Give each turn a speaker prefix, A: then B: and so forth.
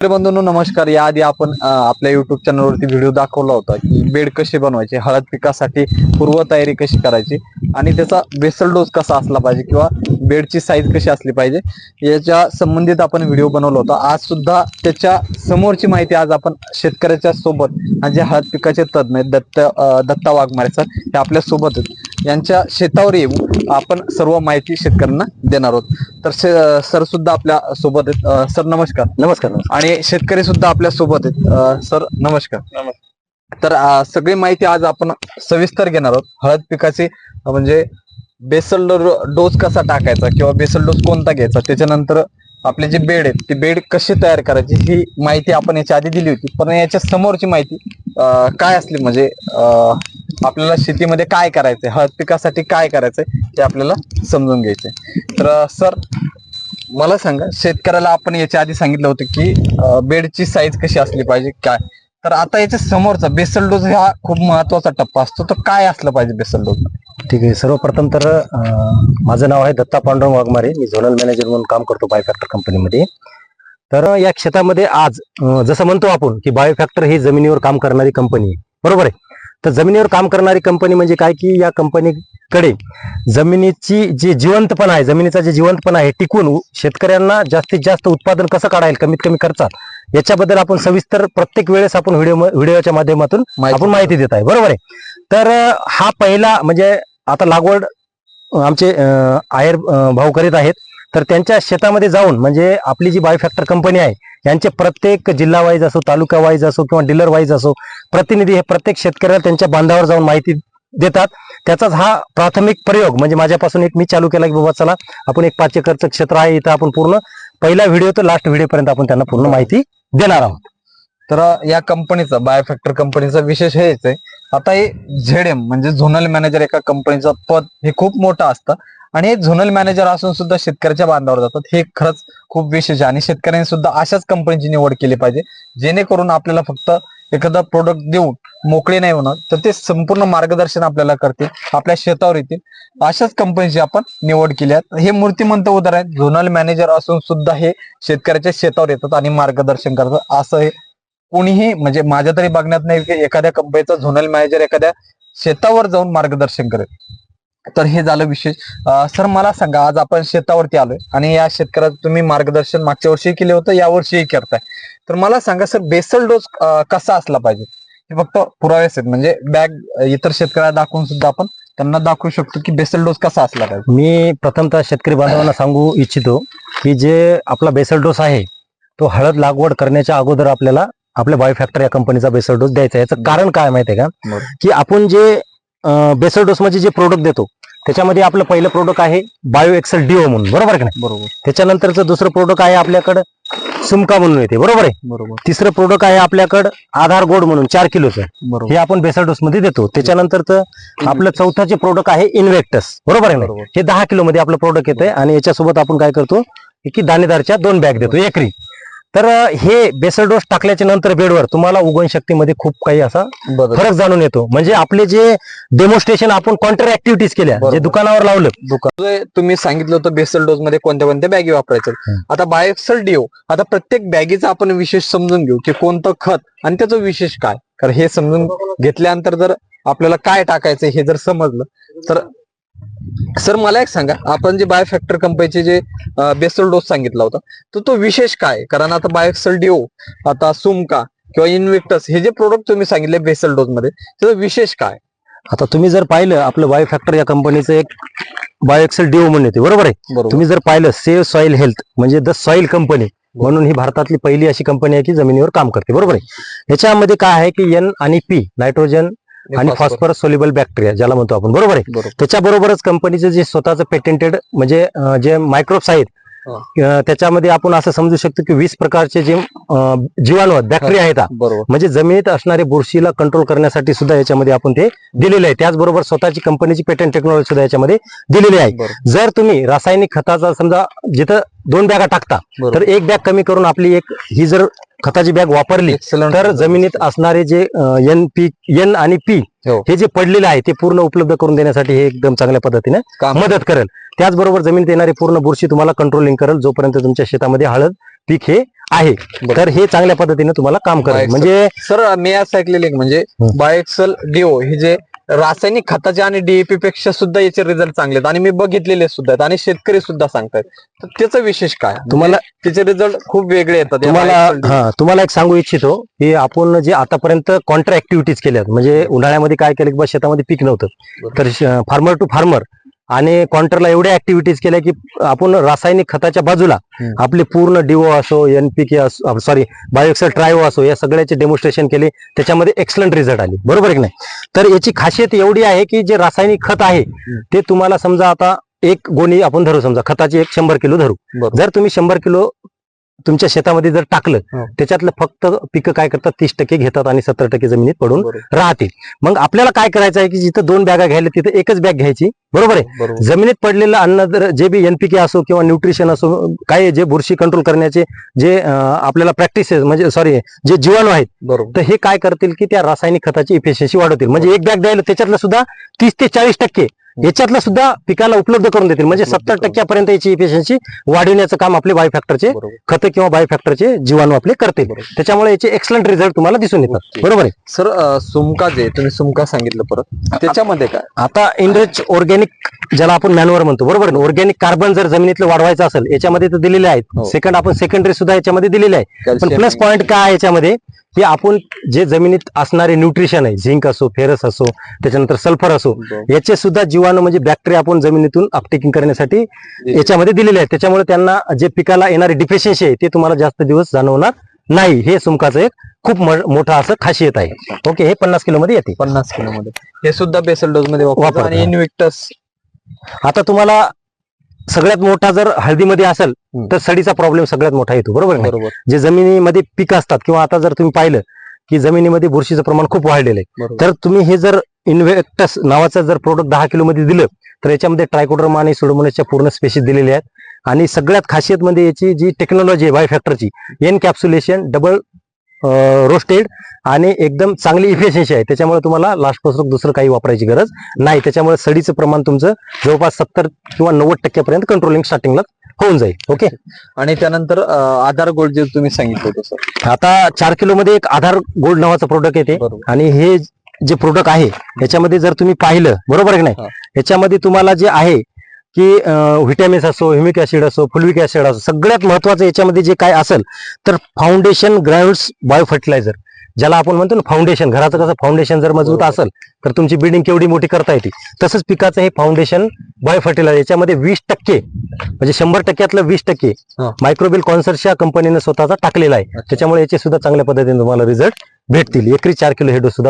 A: बंधूंनो नमस्कार. याआधी आपण आपल्या युट्यूब चॅनलवरती व्हिडिओ दाखवला होता की बेड कसे बनवायचे हळद पिकासाठी पूर्वतयारी कशी करायची आणि त्याचा बेसल डोस कसा असला पाहिजे किंवा बेडची साईज कशी असली पाहिजे याच्या संबंधित आपण व्हिडिओ बनवला होता. आज सुद्धा त्याच्या समोरची माहिती आज आपण शेतकऱ्याच्या सोबत जे हळद पिकाचे तज्ञ आहेत दत्त दत्ता वाघमारे सर हे आपल्यासोबत यांच्या शेतावर येऊन आपण सर्व माहिती शेतकऱ्यांना देणार आहोत. तर सर सुद्धा आपल्यासोबत आहेत. सर नमस्कार.
B: नमस्कार
A: आणि शेतकरी सुद्धा आपल्यासोबत आहेत. सर नमस्कार. तर सगळी माहिती आज आपण सविस्तर घेणार आहोत. हळद पिकाची म्हणजे बेसल डोस कसा टाकायचा किंवा बेसल डोस कोणता घ्यायचा? त्याच्यानंतर आपले जे बेड आहेत ते बेड कसे तयार करायचे ही माहिती आपण याच्या आधी दिली होती. पण याच्या समोरची माहिती काय असली म्हणजे आपल्याला शेतीमध्ये काय करायचंय हळद पिकासाठी काय करायचंय ते आपल्याला समजून घ्यायचंय. तर सर मला सांगा शेतकऱ्याला आपण याच्या आधी सांगितलं होतं की बेडची साईज कशी असली पाहिजे काय? तर आता याच्या समोरचा बेसल डोस हा खूप महत्त्वाचा टप्पा असतो. तर काय असलं पाहिजे बेसल डोस?
B: ठीक आहे. सर्वप्रथम तर माझं नाव आहे दत्ता पांडुरंग वाघमारे. मी झोनल मॅनेजर म्हणून काम करतो बायोफॅक्टर कंपनीमध्ये. तर या क्षेत्रामध्ये आज जसं म्हणतो आपण की बायोफॅक्टर ही जमिनीवर काम करणारी कंपनी आहे. बरोबर आहे? तर जमिनीवर काम करणारी कंपनी म्हणजे काय की या कंपनीकडे जमिनीची जी जिवंतपणा आहे जमिनीचा जे जिवंतपणा आहे टिकून शेतकऱ्यांना जास्तीत जास्त उत्पादन कसं काढायला कमीत कमी खर्चात याच्याबद्दल आपण सविस्तर प्रत्येक वेळेस आपण व्हिडिओ व्हिडिओच्या माध्यमातून आपण माहिती देत. आहे बरोबर आहे? तर हा पहिला म्हणजे आता लागवड आमचे आयर भाऊ करीत आहेत. तर त्यांच्या शेतामध्ये जाऊन म्हणजे आपली जी बायोफॅक्टर कंपनी आहे यांचे प्रत्येक जिल्हा वाईज असो तालुका वाईज असो किंवा डीलर वाईज असो प्रतिनिधी हे प्रत्येक शेतकऱ्याला त्यांच्या बांधावर जाऊन माहिती देतात. त्याचाच हा प्राथमिक प्रयोग म्हणजे माझ्यापासून एक मी चालू केला की बाबा चला आपण एक पाच एकरचं क्षेत्र आहे इथं आपण पूर्ण पहिला व्हिडिओ तर लास्ट व्हिडिओ पर्यंत आपण त्यांना पूर्ण माहिती देणार आहोत.
A: तर या कंपनीचा बायोफॅक्टर कंपनीचा विशेष हेच आहे. आता हे झेडएम म्हणजे झोनल मॅनेजर एका कंपनीचं पद हे खूप मोठं असतं. आणि हे झोनल मॅनेजर असून सुद्धा शेतकऱ्याच्या बांधावर जातात. हे खरंच खूप विशेष आहे. आणि शेतकऱ्यांनी सुद्धा अशाच कंपनीची निवड केली पाहिजे जेणेकरून आपल्याला फक्त एखादा प्रोडक्ट देऊन मोकळे नाही होणार तर ते संपूर्ण मार्गदर्शन आपल्याला करतील आपल्या शेतावर येतील. अशाच कंपनीची आपण निवड केली आहे हे मूर्तिमंत उदाहरण आहेत. झोनल मॅनेजर असून सुद्धा हे शेतकऱ्याच्या शेतावर येतात आणि मार्गदर्शन करतात. असं हे कोणीही म्हणजे माझ्या तरी बघण्यात नाही की एखाद्या कंपनीचा झोनल मॅनेजर एखाद्या शेतावर जाऊन मार्गदर्शन करेल. तर हे झालं विशेष. सर मला सांगा आज आपण शेतावरती आलोय आणि या शेतकऱ्याचं तुम्ही मार्गदर्शन मागच्या वर्षी केले होतं या वर्षीही करताय. तर मला सांगा सर बेसल डोस कसा असला पाहिजे? हे फक्त पुरावेच आहेत म्हणजे बॅग इतर शेतकऱ्याला दाखवून सुद्धा आपण त्यांना दाखवू शकतो की बेसल डोस कसा असला पाहिजे.
B: मी प्रथमतः शेतकरी बांधवांना सांगू इच्छितो की जे आपला बेसल डोस आहे तो हळद लागवड करण्याच्या अगोदर आपल्याला आपल्या बायोफॅक्टर या कंपनीचा बेसल डोस द्यायचा याचं कारण काय माहितीये का. की आपण जे बेसल डोस मध्ये जे प्रोडक्ट देतो त्याच्यामध्ये आपलं पहिलं प्रोडक्ट आहे बायो एक्सेल डिओ म्हणून बरोबर की नाही?
A: बरोबर.
B: त्याच्यानंतरचं दुसरं प्रोडक्ट आहे आपल्याकडं सुमका म्हणून येते बरोबर आहे?
A: बरोबर.
B: तिसरं प्रोडक्ट आहे आपल्याकडं आधार गोड म्हणून चार किलोचं.
A: बरोबर.
B: हे आपण डोस मध्ये देतो. त्याच्यानंतरचं आपलं चौथाचे प्रोडक्ट आहे इन्व्हेक्टस बरोबर आहे हे दहा किलो मध्ये आपलं प्रोडक्ट येतंय आणि याच्यासोबत आपण काय करतो की दाणेदारच्या दोन बॅग देतो एकरी. तर हे बेसल डोस टाकल्याच्या नंतर बेडवर तुम्हाला उगवण शक्तीमध्ये खूप काही असा फरक जाणून येतो. म्हणजे आपले जे डेमॉन्स्ट्रेशन आपण कॉन्टर ऍक्टिव्हिटीज केल्या. जे दुकानावर लावलं.
A: दुकान तुम्ही सांगितलं होतं बेसल डोस मध्ये कोणत्या कोणत्या बॅगी वापरायचं. आता बायोक्सल डिओ आता प्रत्येक बॅगीचा आपण विशेष समजून घेऊ की कोणतं खत आणि त्याचं विशेष काय. कारण हे समजून घेतल्यानंतर जर आपल्याला काय टाकायचं हे जर समजलं तर सर मला एक सांगा. आपण जे बायोफॅक्टर कंपनीचे जे बेसल डोस सांगितला होता तर तो विशेष काय? कारण आता बायोक्सल डिओ आता सुमका किंवा इन्व्हेक्टस हे जे प्रोडक्ट तुम्ही सांगितले बेसल डोस मध्ये त्याचं विशेष काय?
B: आता तुम्ही जर पाहिलं आपलं बायोफॅक्टर या कंपनीचं एक बायोएक्सेल डिओ म्हणून येते बरोबर आहे? तुम्ही जर पाहिलं सेव्ह सॉइल हेल्थ म्हणजे द सॉइल कंपनी म्हणून ही भारतातली पहिली अशी कंपनी आहे की जमिनीवर काम करते बरोबर आहे? याच्यामध्ये काय आहे की एन आणि पी नायट्रोजन आणि फॉस्फरस सोल्युबल बॅक्टेरिया ज्याला म्हणतो आपण. बरोबर आहे?
A: बरोबर.
B: त्याच्याबरोबरच कंपनीचं जे स्वतःचं पेटेंटेड म्हणजे जे मायक्रोब्स आहेत त्याच्यामध्ये आपण असं समजू शकतो की वीस प्रकारचे जे जीवाणू बॅक्टेरिया आहेत म्हणजे जमिनीत असणारे बुरशीला कंट्रोल करण्यासाठी सुद्धा याच्यामध्ये आपण ते दिलेले आहे. त्याचबरोबर स्वतःची कंपनीची पेटंट टेक्नॉलॉजी सुद्धा याच्यामध्ये दिलेली आहे. जर तुम्ही रासायनिक खताचा समजा जिथं दोन बॅगा टाकता. तर एक बॅग कमी करून आपली एक ही जर खताची बॅग वापरली. तर जमिनीत असणारे जे एन पी एन आणि पी
A: हो.
B: हे जे पडलेले आहे ते पूर्ण उपलब्ध करून देण्यासाठी हे एकदम चांगल्या पद्धतीने मदत करेल. त्याचबरोबर जमिनीत येणारी पूर्ण बुरशी तुम्हाला कंट्रोलिंग करेल जोपर्यंत तुमच्या शेतामध्ये हळद पीक हे आहे. तर हे चांगल्या पद्धतीने तुम्हाला काम करेल. म्हणजे
A: सर मी असं ऐकलेलं म्हणजे. बायोएक्सल डिओ हे जे रासायनिक खताचे आणि डीएपी पेक्षा सुद्धा याचे रिझल्ट चांगले आहेत. आणि मी बघितलेले सुद्धा आहेत. आणि शेतकरी सुद्धा सांगतायत. तर त्याचा विशेष काय?
B: तुम्हाला
A: त्याचे रिझल्ट खूप वेगळे येतात.
B: तुम्हाला तुम्हाला एक सांगू इच्छितो की आपण जे आतापर्यंत कॉन्ट्रा ऍक्टिव्हिटीज केल्यात म्हणजे उन्हाळ्यामध्ये काय केलं की शेतामध्ये पीक नव्हतं. तर फार्मर टू फार्मर आणि कॉन्ट्रला एवढ्या ऍक्टिव्हिटीज केल्या की आपण रासायनिक खताच्या बाजूला. आपले पूर्ण डिओ असो एनपीके असो सॉरी बायोक्सल ट्रायो असो या सगळ्याचे डेमॉन्स्ट्रेशन केले. त्याच्यामध्ये एक्सलंट रिझल्ट आले. बरोबर आहे की नाही? तर याची खासियत एवढी आहे की जे रासायनिक खत आहे ते तुम्हाला समजा आता एक गोणी आपण धरू समजा खताची एक शंभर किलो धरू. जर तुम्ही शंभर किलो तुमच्या शेतामध्ये जर टाकलं
A: हो.
B: त्याच्यातलं फक्त पिकं काय करतात? तीस टक्के घेतात आणि सत्तर टक्के जमिनीत पडून. राहतील. मग आपल्याला काय करायचं आहे की जिथं दोन बॅगा घ्यायला तिथं एकच बॅग घ्यायची? बरोबर आहे? जमिनीत पडलेलं अन्न जर जे बी एनपीके असो किंवा न्यूट्रिशन असो काय जे बुरशी कंट्रोल करण्याचे जे आपल्याला प्रॅक्टिसेस म्हणजे सॉरी जे जीवाणू आहेत तर हे काय करतील की त्या रासायनिक खताची इफिशियन्सी वाढवतील. म्हणजे एक बॅग द्यायला त्याच्यातलं सुद्धा तीस ते चाळीस टक्के. याच्यातलं सुद्धा पिकाला उपलब्ध करून देतील. म्हणजे सत्तर. टक्क्यापर्यंत याची इफिशियन्सी वाढवण्याचं काम आपले बायोफॅक्टरचे खतं किंवा बायोफॅक्टरचे जीवाणू आपले करतील.
A: बरोबर.
B: त्याच्यामुळे याचे एक्सलंट रिझल्ट तुम्हाला दिसून येतात. बरोबर आहे?
A: सर सुमका जे तुम्ही सुमका सांगितलं परत. त्याच्यामध्ये काय?
B: आता इनरिच ऑर्गॅनिक ज्याला आपण मॅनवर म्हणतो बरोबर ऑर्गॅनिक कार्बन जर जमिनीतलं वाढवायचं असेल याच्यामध्ये तर दिलेले आहेत.
A: हो.
B: सेकंड आपण सेकंडरी सुद्धा याच्यामध्ये दिलेले आहे. पण प्लस पॉईंट काय याच्यामध्ये? की आपण जे जमिनीत असणारे न्यूट्रिशन आहे झिंक असो फेरस असो त्याच्यानंतर सल्फर असो. याचे सुद्धा जीवाणू म्हणजे बॅक्टेरिया आपण जमिनीतून अपटेकिंग करण्यासाठी याच्यामध्ये दिलेले आहेत. त्याच्यामुळे त्यांना जे पिकाला येणारी डिफिशियन्सी आहे ते तुम्हाला जास्त दिवस जाणवणार नाही. हे सुमकाचं एक खूप मोठं असं खासियत आहे. ओके हे पन्नास किलो मध्ये येते.
A: पन्नास किलो मध्ये हे सुद्धा बेसल डोस मध्ये. आणि इन्व्हिक्टस
B: आता तुम्हाला सगळ्यात मोठा जर हळदीमध्ये असेल. तर सडीचा प्रॉब्लेम सगळ्यात मोठा येतो बरोबर जे जमिनीमध्ये पीक असतात किंवा आता जर तुम्ही पाहिलं की जमिनीमध्ये बुरशीचं प्रमाण खूप वाढलेलं आहे तर तुम्ही हे जर इन्व्हेक्टस नावाचं जर प्रोडक्ट दहा किलो मध्ये दिलं तर याच्यामध्ये ट्रायकोडर्मा आणि सुडोमोनासच्या पूर्ण स्पेसिस दिलेल्या आहेत. आणि सगळ्यात खासियत मध्ये याची जी टेक्नॉलॉजी आहे बायोफॅक्टरची एन कॅप्सुलेशन डबल रोस्टेड आणि एकदम चांगली इफिशियन्सी आहे. त्याच्यामुळे तुम्हाला लास्टपासून दुसरं काही वापरायची गरज नाही. त्याच्यामुळे सडीचं प्रमाण तुमचं जवळपास सत्तर किंवा नव्वद टक्क्यापर्यंत कंट्रोलिंग स्टार्टिंगला होऊन जाईल. ओके
A: आणि त्यानंतर आधार गोल्ड जे तुम्ही सांगितलं होतं सर
B: आता चार किलो मध्ये एक आधार गोल्ड नावाचं प्रोडक्ट येते. आणि हे जे प्रोडक्ट आहे याच्यामध्ये जर तुम्ही पाहिलं बरोबर आहे की. नाही? याच्यामध्ये तुम्हाला जे आहे की व्हिटॅमिन्स असो ह्युमिक ऍसिड असो फुलविक ऍसिड असो सगळ्यात महत्वाचं याच्यामध्ये जे काय असेल तर फाउंडेशन ग्राउंड्स बायो फर्टिलायझर ज्याला आपण म्हणतो ना फाउंडेशन घराचं कसं फाउंडेशन जर मजबूत. असेल तर तुमची बिल्डिंग केवढी मोठी करता येते तसंच पिकाचं हे फाउंडेशन बायो फर्टिलायझर याच्यामध्ये वीस टक्के म्हणजे शंभर टक्क्यातलं वीस टक्के. मायक्रोबिल कॉन्सर्टच्या कंपनीने स्वतःचा टाकलेला आहे त्याच्यामुळे याचे सुद्धा चांगल्या पद्धतीने तुम्हाला रिझल्ट भेटतील एकरी चार किलो हे डोस सुद्धा